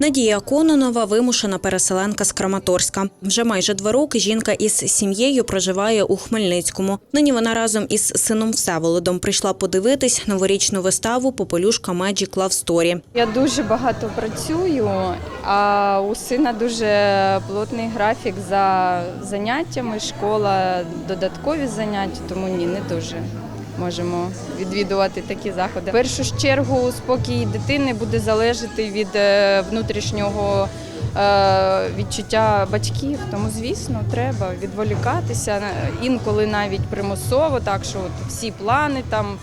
Надія Кононова вимушена переселенка з Краматорська. Вже майже два роки жінка із сім'єю проживає у Хмельницькому. Нині вона разом із сином Всеволодом прийшла подивитись новорічну виставу Попелюшка Magic Love Story. Я дуже багато працюю, а у сина дуже плотний графік за заняттями, школа, додаткові заняття, тому ні, не дуже можемо відвідувати такі заходи. В першу чергу спокій дитини буде залежати від е, внутрішнього е, відчуття батьків. Тому, звісно, треба відволікатися інколи навіть примусово, так що от всі плани там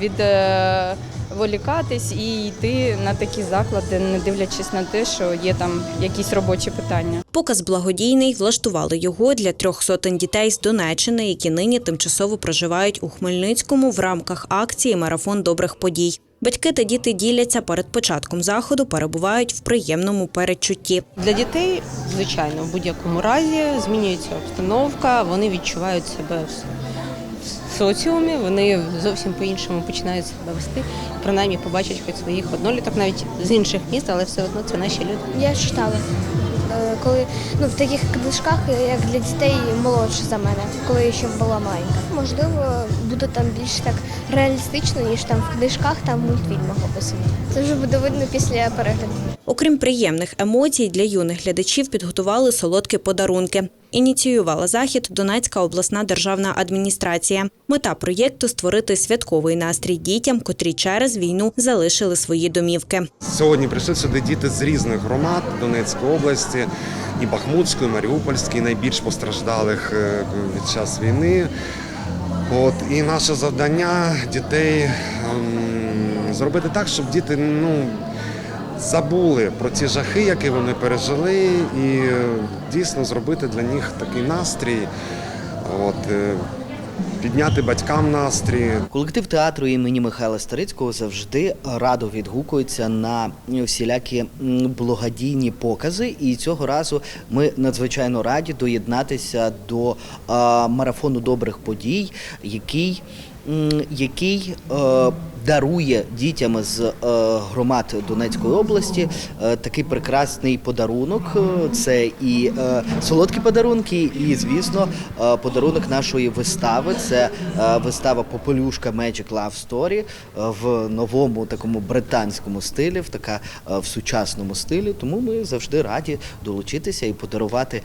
від. е, Волікатись і йти на такі заклади, не дивлячись на те, що є там якісь робочі питання. Показ благодійний влаштували його для трьох сотень дітей з Донеччини, які нині тимчасово проживають у Хмельницькому в рамках акції Марафон добрих подій. Батьки та діти діляться перед початком заходу, перебувають в приємному передчутті. Для дітей, звичайно, в будь-якому разі змінюється обстановка, вони відчувають себе соціумі, вони зовсім по-іншому починають себе вести, принаймні побачать хоч своїх одноліток, навіть з інших міст, але все одно це наші люди. Я читала. Е, Коли ну в таких книжках, як для дітей молодше за мене, коли я ще була маленька. Можливо, буде там більш так реалістично, ніж там в книжках та в мультфільмах описано. Це вже буде видно після перегляду. Окрім приємних емоцій, для юних глядачів підготували солодкі подарунки. Ініціювала захід Донецька обласна державна адміністрація. Мета проєкту створити святковий настрій дітям, котрі через війну залишили свої домівки. Сьогодні прийшли сюди діти з різних громад Донецької області, і Бахмутської, і Маріупольської, найбільш постраждалих е, від час війни. От і наше завдання дітей ем, зробити так, щоб діти ну, забули про ті жахи, які вони пережили, і е, дійсно зробити для них такий настрій. От, е, підняти батькам настрій, Колектив театру імені Михайла Старицького завжди радо відгукується на всілякі благодійні покази. І цього разу ми надзвичайно раді доєднатися до марафону добрих подій, який, який е, дарує дітям з е, громад Донецької області е, такий прекрасний подарунок. Це і солодкі подарунки, і, звісно, подарунок нашої вистави. Це вистава Попелюшка Magic Love Story в новому такому британському стилі, в така в сучасному стилі. Тому ми завжди раді долучитися і подарувати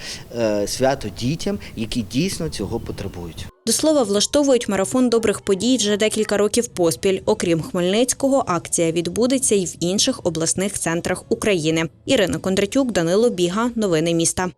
свято дітям, які дійсно цього потребують. До слова, влаштовують марафон добрих подій вже декілька років поспіль. Окрім Хмельницького, акція відбудеться і в інших обласних центрах України. Ірина Кондратюк, Данило Біга. Новини міста.